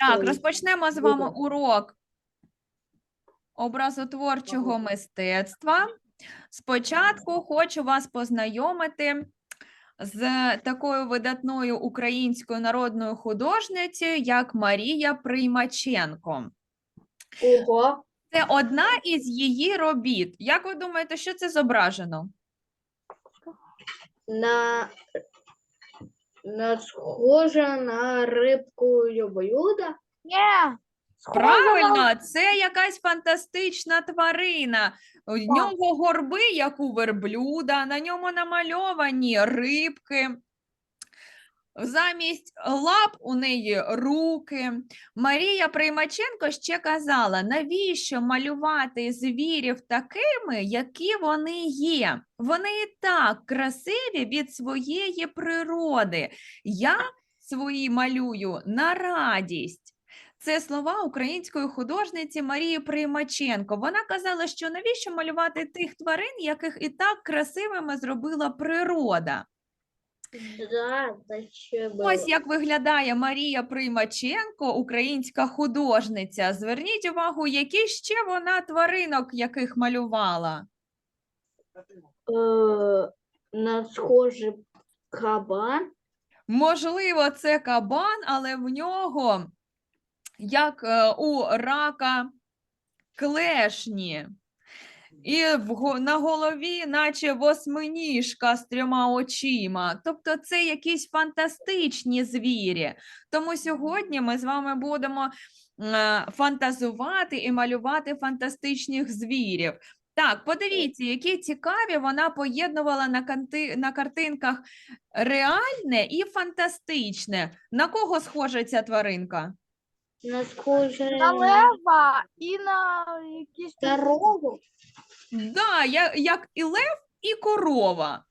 Так, розпочнемо з вами урок образотворчого мистецтва. Спочатку хочу вас познайомити з такою видатною українською народною художницею, як Марія Приймаченко. Ого. Це одна із її робіт. Як ви думаєте, що це зображено? На, на схоже на рибку Йобоюда? Ні, Правильно, це якась фантастична тварина. У нього горби, як у верблюда, на ньому намальовані рибки. Замість лап у неї руки. Марія Приймаченко ще казала, навіщо малювати звірів такими, які вони є. Вони і так красиві від своєї природи. Я свої малюю на радість. Це слова української художниці Марії Приймаченко. Вона казала, що навіщо малювати тих тварин, яких і так красивими зробила природа. Да, Ось як виглядає Марія Приймаченко, українська художниця. Зверніть увагу, які ще вона тваринок яких малювала. Е, на схоже кабан. Можливо, це кабан, але в нього, як е, у рака, клешні. І в на голові, наче восьминіжка з трьома очима. Тобто це якісь фантастичні звірі. Тому сьогодні ми з вами будемо е, фантазувати і малювати фантастичних звірів. Так, подивіться, які цікаві вона поєднувала на, канти... на картинках реальне і фантастичне. На кого схожа ця тваринка? На схоже на лева і на якісь корову. Да, я, як і лев, і корова.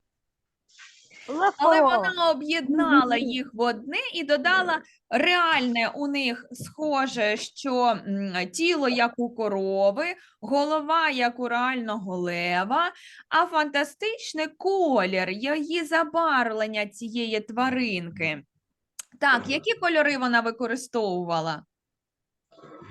Але вона об'єднала їх в одне і додала реальне у них схоже, що м, тіло як у корови, голова як у реального лева, а фантастичний колір, її забарвлення цієї тваринки. Так, які кольори вона використовувала?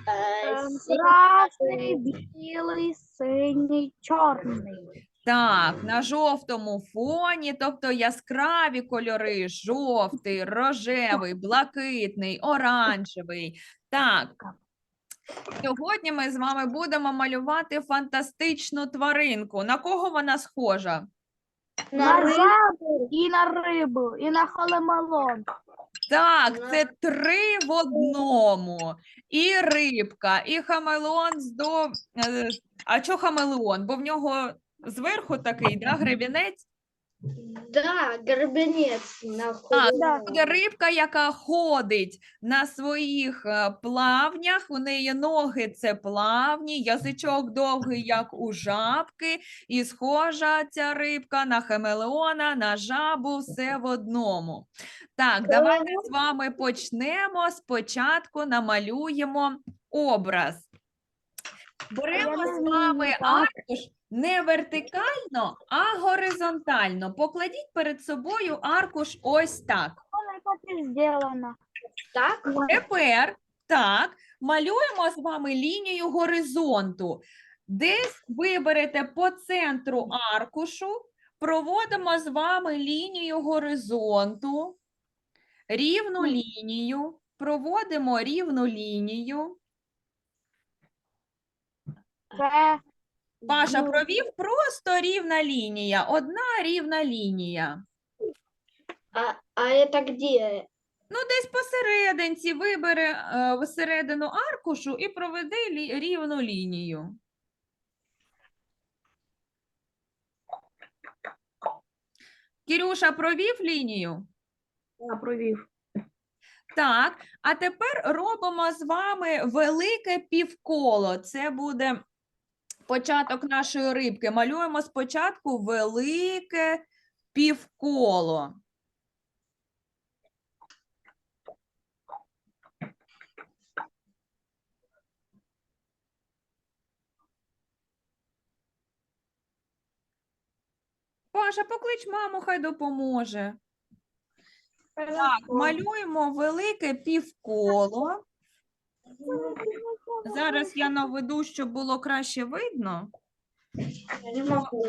Е, Красний, білий, синій, чорний. Так, на жовтому фоні, тобто яскраві кольори: жовтий, рожевий, блакитний, оранжевий. Так. Сьогодні ми з вами будемо малювати фантастичну тваринку. На кого вона схожа? На На жабу і на рибу, і на холемалон. Так, це три в одному. І рибка, і хамелеон з до. А чого хамелеон? Бо в нього зверху такий, да, гребінець. Да, горбинець на да. Буде рибка, яка ходить на своїх е, плавнях. У неї ноги це плавні, язичок довгий, як у жабки, і схожа ця рибка на хамелеона, на жабу, все в одному. Так, давайте з вами почнемо. Спочатку намалюємо образ. Беремо з вами аркуш не вертикально, а горизонтально. Покладіть перед собою аркуш ось так. Так. Так? Тепер так, малюємо з вами лінію горизонту. Десь виберете по центру аркушу, проводимо з вами лінію горизонту, рівну лінію, проводимо рівну лінію. Це Паша Ну. провів просто рівна лінія, одна рівна лінія. А, а это где? Ну, десь посерединці вибере е, всередину аркушу і проведе лі- рівну лінію. Кірюша провів лінію? Я провів. Так, а тепер робимо з вами велике півколо. Це буде початок нашої рибки. Малюємо спочатку велике півколо. Паша, поклич маму, хай допоможе. Так, малюємо велике півколо. Зараз я наведу, щоб було краще видно. Я не могу.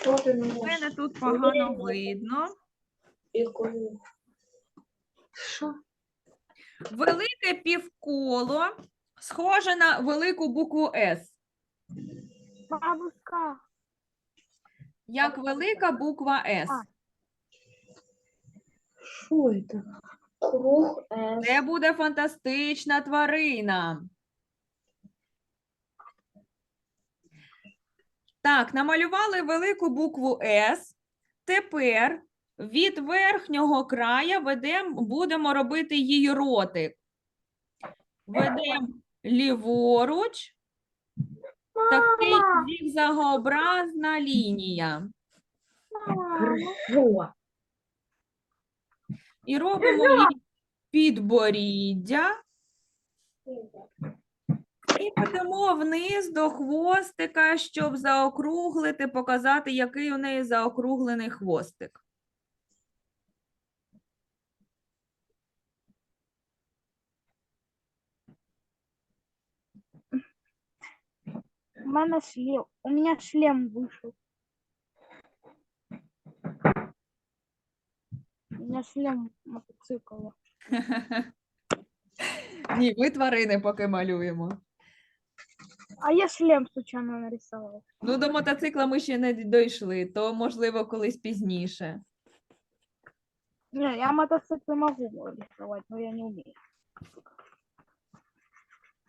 Что ты не У мене тут погано видно. Что? Велике півколо схоже на велику букву С, Бабушка. як велика буква С. Что это? Круг С. Це буде фантастична тварина. Так, намалювали велику букву С. Тепер від верхнього края ведем, будемо робити її ротик. Ведемо ліворуч. Такий зігзагообразна лінія. Хорошо. І робимо підборіддя. І підемо вниз до хвостика, щоб заокруглити, показати, який у неї заокруглений хвостик. У мене шлем. У меня шлем вышел. Шлем мотоцикла. Ні, ми тварини поки малюємо. А я шлем случайно нарисовал. Ну, до мотоцикла ми ще не дійшли, то можливо колись пізніше. Не, я мотоцикл могу рисовать, но я не умею.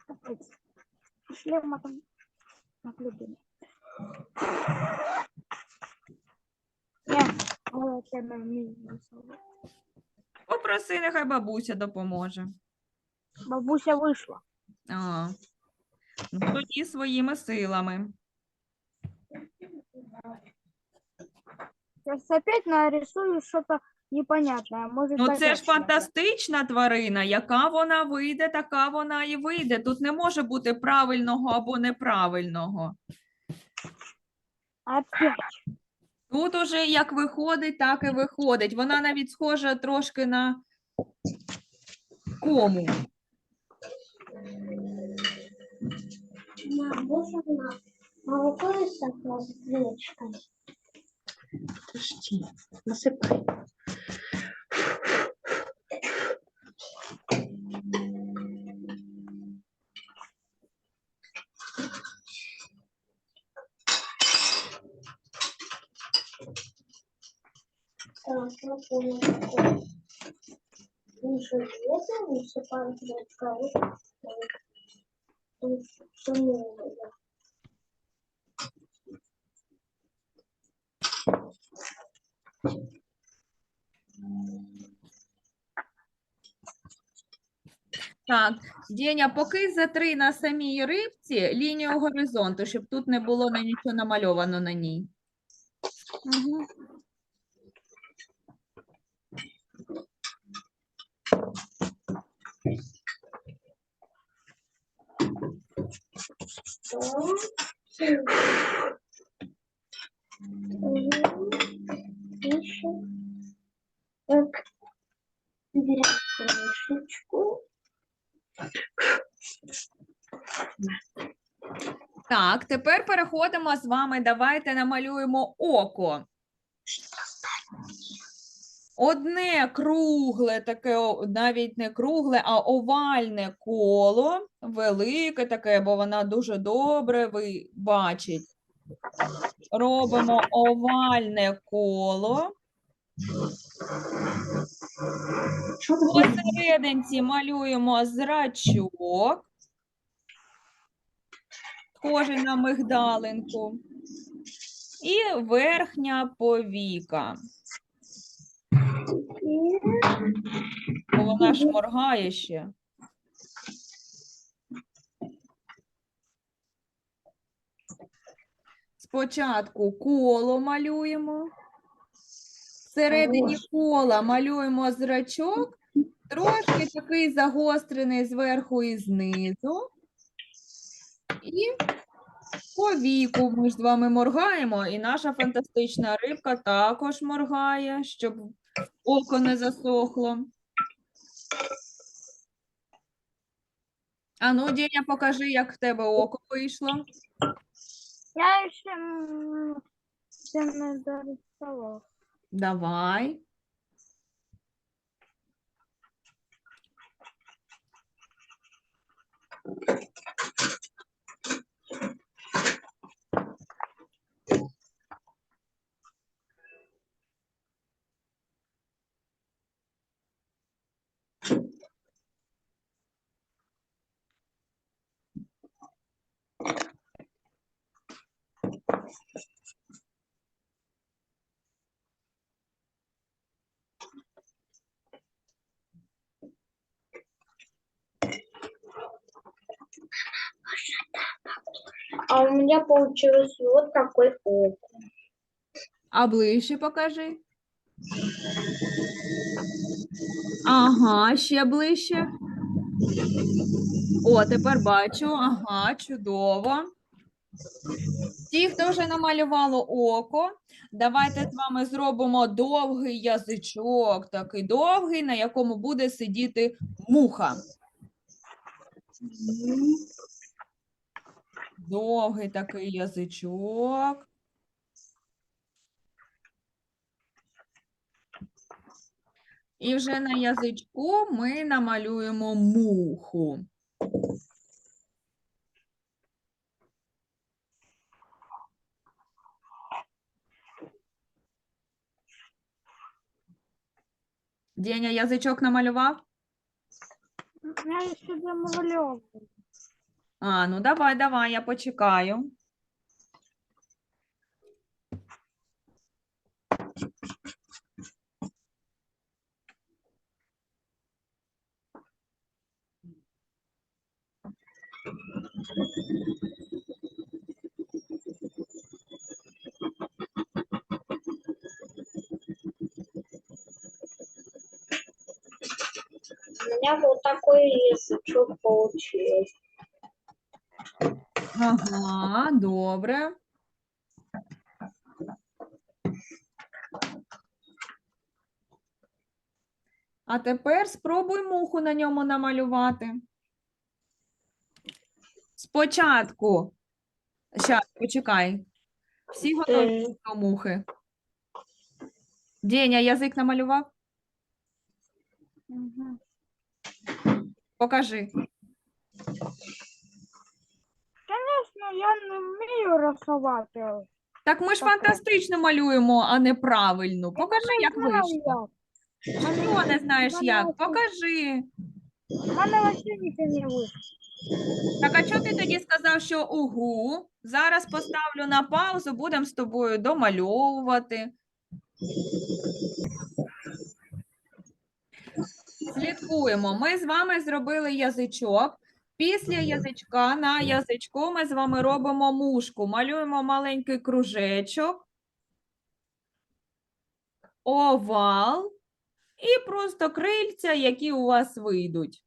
Капец. Шлем там наблюдение. Не, вот я не умею рисовать. Попроси, нехай бабуся допоможе. Бабуся вышла. А, ну, тоді своїми силами. Сейчас опять нарисую что-то непонятное. Может, Ну, це ж фантастична тварина. Яка вона вийде, така вона і вийде. Тут не може бути правильного або неправильного. Опять. Тут уже як виходить, так і виходить. Вона навіть схожа трошки на кому. Молоко і сахар з. Подожди, насыпай. Выше веса, насыпаем гречка. Все. Так, Деня, поки затри на самій рибці лінію горизонту, щоб тут не було на нічого намальовано на ній. Мгм. Так, тепер переходимо з вами. Давайте намалюємо око. Одне кругле, таке навіть не кругле, а овальне коло, велике таке, бо вона дуже добре ви бачить. Робимо овальне коло. Что ты Посерединці малюємо зрачок, схожий на мигдалинку, і верхня повіка. Бо вона ж моргає ще. Спочатку коло малюємо. Всередині кола малюємо зрачок, трошки такий загострений зверху і знизу. І по віку ми ж з вами моргаємо, і наша фантастична рибка також моргає, щоб око не засохло. А ну, Деня, покажи, як в тебе око вийшло. Я ще ще не дорисував. Давай. А у меня получилось вот такой окунь. А ближче покажи. Ага, ще ближче. О, тепер бачу. Ага, чудово. Ті, хто вже намалювало око, давайте з вами зробимо довгий язичок, такий довгий, на якому буде сидіти муха. Довгий такий язичок. І вже на язичку ми намалюємо муху. Деня, язичок намалював? Я ще замовляв. А, ну давай, давай, я почекаю. У меня вот такой язычок получился. Ага, добре. А тепер спробуй муху на ньому намалювати. Спочатку. Щас, почекай. Всі готові до мухи. Деня, язик намалював? Покажи. Я не вмію рисувати. Так ми ж Так, так. фантастично малюємо, а не правильно. Покажи, як вийшло. Що не знаєш Мене як? Покажи. У мене нічого не вийшло. Так, а чого ти тоді сказав, що угу? Зараз поставлю на паузу, будемо з тобою домальовувати. Слідкуємо. Ми з вами зробили язичок. Після язичка на язичку ми з вами робимо мушку. Малюємо маленький кружечок, овал і просто крильця, які у вас вийдуть.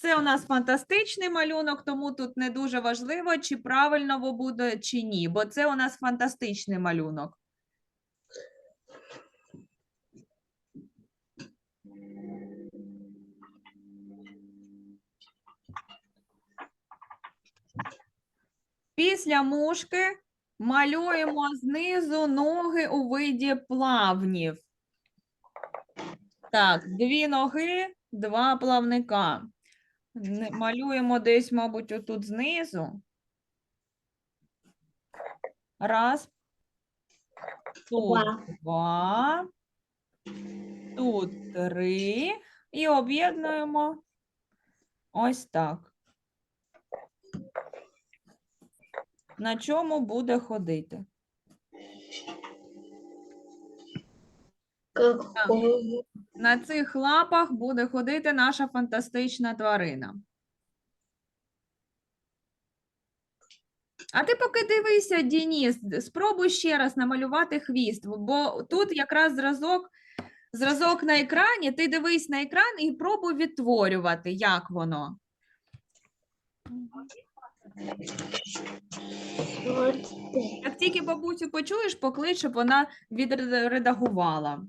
Це у нас фантастичний малюнок, тому тут не дуже важливо, чи правильно во буде, чи ні, бо це у нас фантастичний малюнок. Після мушки малюємо знизу ноги у виді плавнів. Так, дві ноги, два плавника. Малюємо десь, мабуть, отут знизу. Раз. Тут Два. два. Тут три. І об'єднуємо ось так. На чому буде ходити? На цих лапах буде ходити наша фантастична тварина. А ти поки дивися, Дініс, спробуй ще раз намалювати хвіст, бо тут якраз зразок, зразок на екрані, ти дивись на екран і пробуй відтворювати, як воно. Як тільки бабусю почуєш, поклич, щоб вона відредагувала.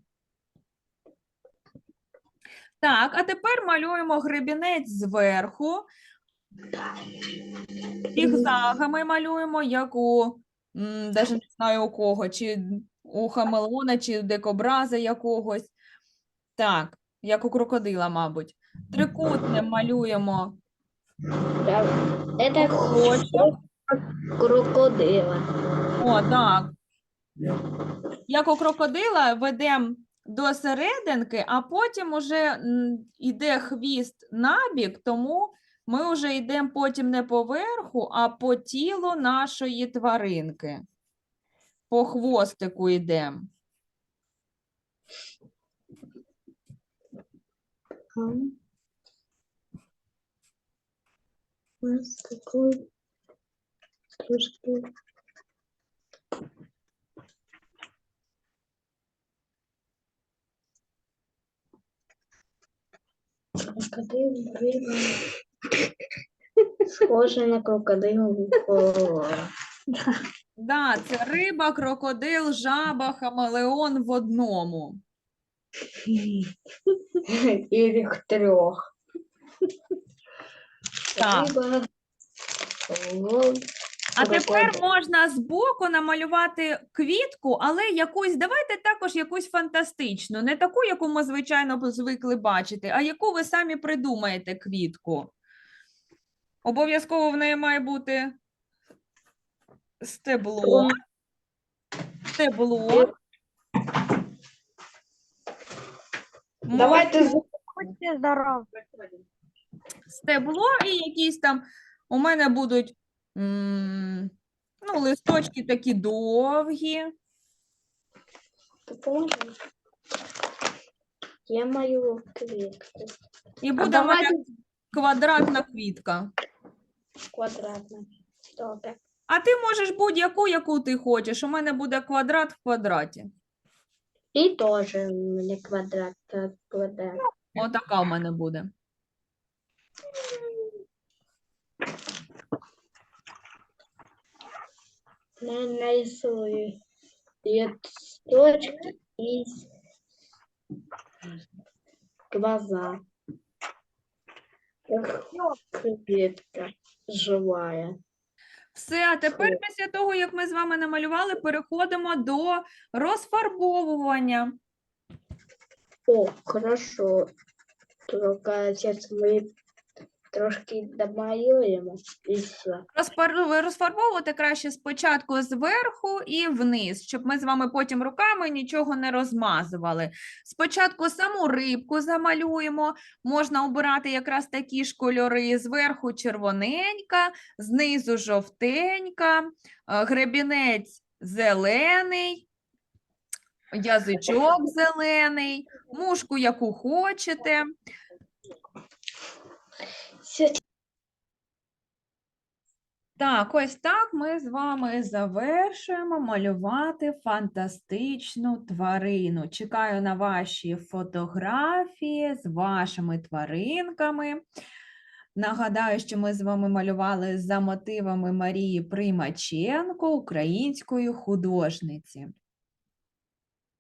Так, а тепер малюємо гребінець зверху. Зігзагами малюємо, як у, даже не знаю у кого, чи у хамелеона, чи у дикобраза якогось. Так, як у крокодила, мабуть. Трикутним малюємо Это кружочок. крокодила. О, так. Як у крокодила ведемо до серединки, а потім уже м, йде хвіст набік, тому ми вже йдемо потім не по верху, а по тілу нашої тваринки. По хвостику йдемо. У нас такой трошки крокодил, риба. Схоже на крокодилову Да, це риба, крокодил, жаба, хамелеон в одному. Или трех. Так. Риба, А тепер можна збоку намалювати квітку, але якусь, давайте також якусь фантастичну, не таку, яку ми звичайно звикли бачити, а яку ви самі придумаєте квітку. Обов'язково в неї має бути стебло. Стебло. Давайте Будьте здорові. Стебло і якісь там у мене будуть ну, листочки такі довгі. Я маю квітку. І буде давайте мене квадратна квітка. квадратно. Добре. А ти можеш будь-яку, яку ти хочеш. У мене буде квадрат в квадраті. І теж мені квадрат так квадрат. Отака в мене буде. Нарисую листочки и глаза. Эх, живая. Все, а тепер після того, як ми з вами намалювали, переходимо до розфарбовування. О, хорошо. Только сейчас мы трошки домалюємо і все. Розфарбовувати краще спочатку зверху і вниз, щоб ми з вами потім руками нічого не розмазували. Спочатку саму рибку замалюємо, можна обирати якраз такі ж кольори. Зверху червоненька, знизу жовтенька, е, гребінець зелений, язичок зелений, мушку, яку хочете. Так, ось так ми з вами завершуємо малювати фантастичну тварину. Чекаю на ваші фотографії з вашими тваринками. Нагадаю, що ми з вами малювали за мотивами Марії Примаченко, української художниці.